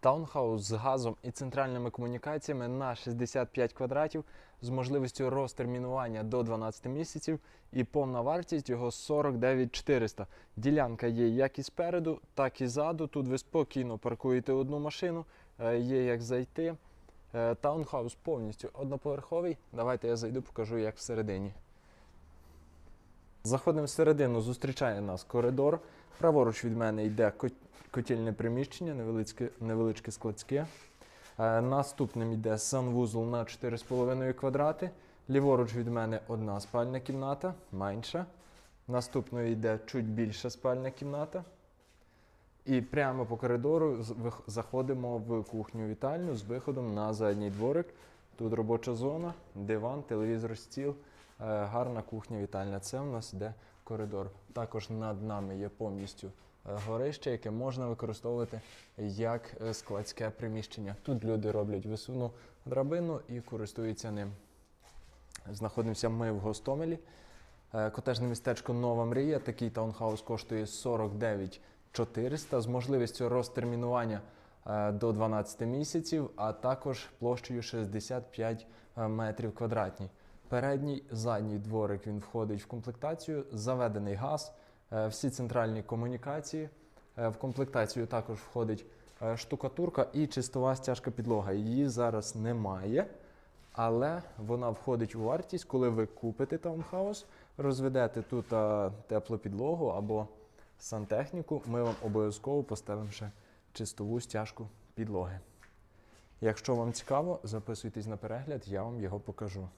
Таунхаус з газом і центральними комунікаціями на 65 квадратів з можливістю розтермінування до 12 місяців і повна вартість його 49 400. Ділянка є як і спереду, так і ззаду. Тут ви спокійно паркуєте одну машину, е, є як зайти. Е, Таунхаус повністю одноповерховий. Давайте я зайду, покажу, як всередині. Заходимо всередину, зустрічає нас коридор. Праворуч від мене йде кот- котельне приміщення, невеличке, невеличке складське. Е, Наступним йде санвузол на 4,5 квадрати. Ліворуч від мене одна спальня кімната, менша. Наступною йде чуть більша спальня кімната. І прямо по коридору заходимо в кухню-вітальню з виходом на задній дворик. Тут робоча зона, диван, телевізор, стіл, е, гарна кухня-вітальня. Це у нас йде коридор. Також над нами є повністю е, горище, яке можна використовувати як е, складське приміщення. Тут люди роблять висувну драбину і користуються ним. Знаходимося ми в Гостомелі. Котежне містечко Нова Мрія. Такий таунхаус коштує 49 400 з можливістю розтермінування до 12 місяців, а також площею 65 е, метрів квадратні. Передній, задній дворик він входить в комплектацію, заведений газ, е, всі центральні комунікації. Е, В комплектацію також входить е, штукатурка і чистова стяжка підлога. Її зараз немає, але вона входить у вартість, коли ви купите таунхаус, розведете тут теплу підлогу або сантехніку, ми вам обов'язково поставимо ще чистову стяжку підлоги. Якщо вам цікаво, записуйтесь на перегляд, я вам його покажу.